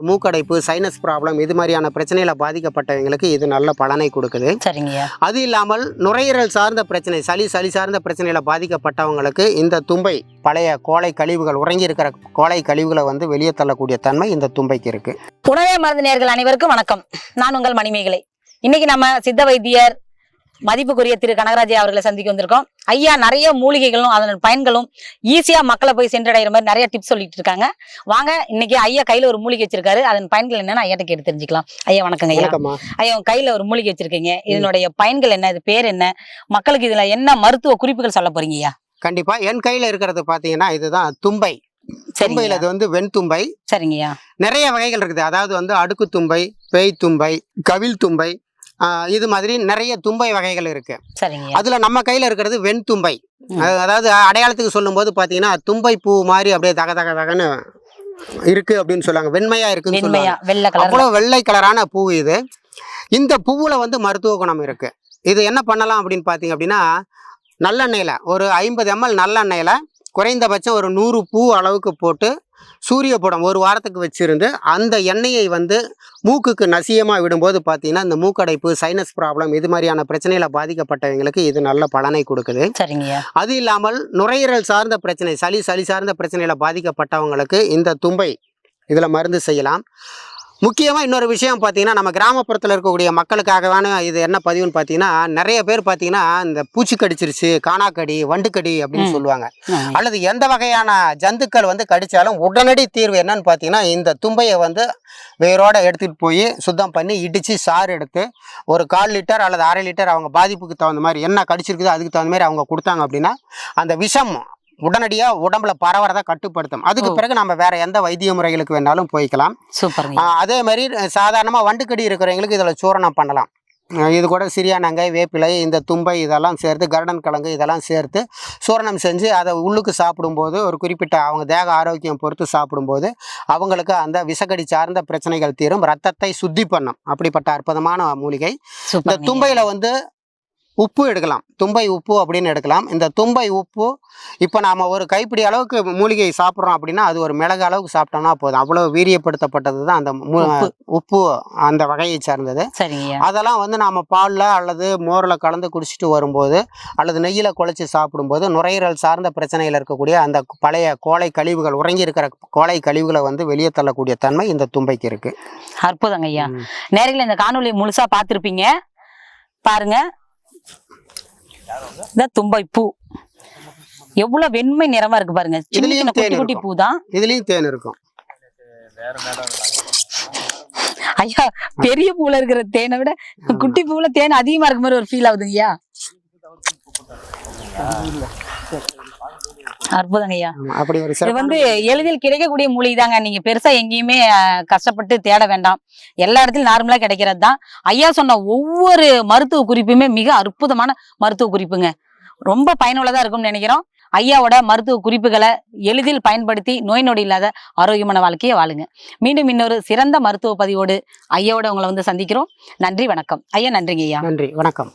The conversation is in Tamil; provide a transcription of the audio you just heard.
மூக்கடைப்பு சைனஸ் ப்ராப்ளம் இது மாதிரியான பிரச்சனையில பாதிக்கப்பட்டவங்களுக்கு இது நல்ல பலனை கொடுக்குது. சரிங்கய்யா அது இல்லாமல் நுரையீரல் சார்ந்த பிரச்சனை சளி சளி சார்ந்த பிரச்சனையில பாதிக்கப்பட்டவங்களுக்கு இந்த தும்பை பழைய கோழை கழிவுகள் உறங்கி இருக்கிற கோழை கழிவுகளை வந்து வெளியே தள்ளக்கூடிய தன்மை இந்த தும்பைக்கு இருக்கு. உணவே மருந்து நேர்கள் அனைவருக்கும் வணக்கம். நான் உங்கள் மணிமேகலை. இன்னைக்கு நம்ம சித்த வைத்தியர் மதிப்புக்குரிய திரு கனகராஜ் அவர்களை சந்திக்க வந்திருக்கோம். ஐயா நிறைய மூலிகைகளும் அதன் பயன்களும் ஈஸியா மக்களை போய் சென்றடைகிற மாதிரி நிறைய டிப்ஸ் சொல்லிட்டு இருக்காங்க. வாங்க இன்னைக்கு ஐயா கையில ஒரு மூலிகை வச்சிருக்காரு. அதன் பயன்கள் என்னன்னு ஐயாட்ட கேட்டு தெரிஞ்சுக்கலாம். ஐயா வணக்கங்க ஐயா. ஐயா கையில ஒரு மூலிகை வச்சிருக்கீங்க. இதனுடைய பயன்கள் என்ன? இது பேர் என்ன? மக்களுக்கு இதுல என்ன மருத்துவ குறிப்புகள் சொல்ல போறீங்க ஐயா? கண்டிப்பா. என் கையில இருக்கிறது பாத்தீங்கன்னா இதுதான் தும்பை. தும்பையில இது வந்து வெண்தும்பை சரிங்கய்யா நிறைய வகைகள் இருக்குது. அதாவது வந்து அடுக்கு தும்பை பேய் தும்பை கவில் தும்பை இது மாதிரி நிறைய தும்பை வகைகள் இருக்கு. அதுல நம்ம கையில இருக்கிறது வெண்தும்பை அதாவது அடையாளத்துக்கு சொல்லும்போது பாத்தீங்கன்னா தும்பை பூ மாதிரி அப்படியே தக தக தகன்னு இருக்கு அப்படின்னு சொல்லுவாங்க. வெண்மையா இருக்குன்னு சொல்லுவாங்க. வெள்ளை கலர் அவ்வளோ வெள்ளை கலரான பூ இது. இந்த பூவுல வந்து மருத்துவ குணம் இருக்கு. இது என்ன பண்ணலாம் அப்படின்னு பார்த்தீங்க அப்படின்னா நல்லெண்ணெயில ஒரு ஐம்பது எம்எல் நல்லெண்ணெயில குறைந்தபட்சம் ஒரு நூறு பூ அளவுக்கு போட்டு சூரிய படம் ஒரு வாரத்துக்கு வச்சிருந்து அந்த எண்ணெயை வந்து மூக்குக்கு நசியமாக விடும்போது பார்த்தீங்கன்னா இந்த மூக்கடைப்பு சைனஸ் ப்ராப்ளம் இது மாதிரியான பிரச்சனையில பாதிக்கப்பட்டவங்களுக்கு இது நல்ல பலனை கொடுக்குது. சரிங்கய்யா அது இல்லாமல் நுரையீரல் சார்ந்த பிரச்சனை சளி சளி சார்ந்த பிரச்சனையில பாதிக்கப்பட்டவங்களுக்கு இந்த தும்பை இதில் மருந்து செய்யலாம். முக்கியமாக இன்னொரு விஷயம் பார்த்தீங்கன்னா நம்ம கிராமப்புறத்தில் இருக்கக்கூடிய மக்களுக்காகவான இது என்ன பதிவுன்னு பார்த்தீங்கன்னா நிறைய பேர் பார்த்தீங்கன்னா இந்த பூச்சி கடிச்சிருச்சு காணாக்கடி வண்டுக்கடி அப்படின்னு. சொல்லுவாங்க. அல்லது எந்த வகையான ஜந்துக்கள் வந்து கடிச்சாலும் உடனடி தீர்வு என்னன்னு பார்த்தீங்கன்னா இந்த தும்பையை வந்து வேரோட எடுத்துகிட்டு போய் சுத்தம் பண்ணி இடித்து சாறு எடுத்து ஒரு கால் லிட்டர் அல்லது அரை லிட்டர் அவங்க பாதிப்புக்கு தகுந்த மாதிரி என்ன கடிச்சிருக்குதோ அதுக்கு தகுந்த மாதிரி அவங்க கொடுத்தாங்க அப்படின்னா அந்த விஷம் உடனடியாக உடம்புல பரவறதை கட்டுப்படுத்தும். அதுக்கு. பிறகு நம்ம வேற எந்த வைத்திய முறைகளுக்கு வேணாலும் போய்க்கலாம். சூப்பருங்க. ஆஹ் அதே மாதிரி சாதாரணமாக வண்டுக்கடி இருக்கிறவங்களுக்கு இதில் சூரணம் பண்ணலாம். இது கூட சிறியானங்கை வேப்பிலை இந்த தும்பை இதெல்லாம் சேர்த்து கருடன் கிழங்கு இதெல்லாம் சேர்த்து சூரணம் செஞ்சு அதை உள்ளுக்கு சாப்பிடும்போது ஒரு குறிப்பிட்ட அவங்க தேக ஆரோக்கியம் பொறுத்து சாப்பிடும்போது அவங்களுக்கு அந்த விசக்கடி சார்ந்த பிரச்சனைகள் தீரும். ரத்தத்தை சுத்தி பண்ணும். அப்படிப்பட்ட அற்புதமான மூலிகை. இந்த சூப்பர் தும்பையில் வந்து உப்பு எடுக்கலாம். தும்பை உப்பு அப்படின்னு எடுக்கலாம். இந்த தும்பை உப்பு இப்போ நாம் ஒரு கைப்பிடி அளவுக்கு மூலிகை சாப்பிட்றோம் அப்படின்னா அது ஒரு மிளகு அளவுக்கு சாப்பிட்டோம்னா போதும். அவ்வளோ வீரியப்படுத்தப்பட்டது தான் அந்த மூ- உப்பு. அந்த வகையை சார்ந்தது. அதெல்லாம் வந்து நாம் பாலில் அல்லது மோரில் கலந்து குடிச்சிட்டு வரும்போது அல்லது நெய்யில் குழச்சி சாப்பிடும்போது நுரையீரல் சார்ந்த பிரச்சனையில் இருக்கக்கூடிய அந்த பழைய கோழை கழிவுகள் உறங்கி இருக்கிற கோழை கழிவுகளை வந்து வெளியே தள்ளக்கூடிய தன்மை இந்த தும்பைக்கு இருக்கு. அற்புதங்க ஐயா. நேரில் இந்த காணொளி முழுசா பார்த்திருப்பீங்க. பாருங்க. இந்த தும்பை பூ. எவ்வளவு வெண்மை நிறமா இருக்கு பாருங்க. சின்ன குட்டி குட்டி. பூ தான் இதுலேயும் தேன் இருக்கும். ஐயா பெரிய பூல இருக்கிற தேனை விட குட்டி பூல தேன் அதிகமா இருக்க மாதிரி ஒரு ஃபீல் ஆகுதுங்க ஐயா அற்புதங்க ஐயா ஆமா, அப்படி ஒரு இது வந்து எளிதில் கிடைக்கக்கூடிய மூலிகை தாங்க. நீங்க பெருசா எங்கேயுமே கஷ்டப்பட்டு தேட வேண்டாம். எல்லா இடத்துலயும் நார்மலா கிடைக்கிறது தான். ஐயா சொன்ன ஒவ்வொரு மருத்துவ குறிப்புமே மிக அற்புதமான மருத்துவ குறிப்புங்க. ரொம்ப பயனுள்ளதா இருக்கும்னு நினைக்கிறோம். ஐயாவோட மருத்துவ குறிப்புகளை எளிதில் பயன்படுத்தி நோய் நொடி இல்லாத ஆரோக்கியமான வாழ்க்கையை வாழுங்க. மீண்டும் இன்னொரு சிறந்த மருத்துவ பதிவோடு ஐயாவோட உங்களை வந்து சந்திக்கிறோம். நன்றி வணக்கம். ஐயா நன்றிங்க ஐயா நன்றி வணக்கம்.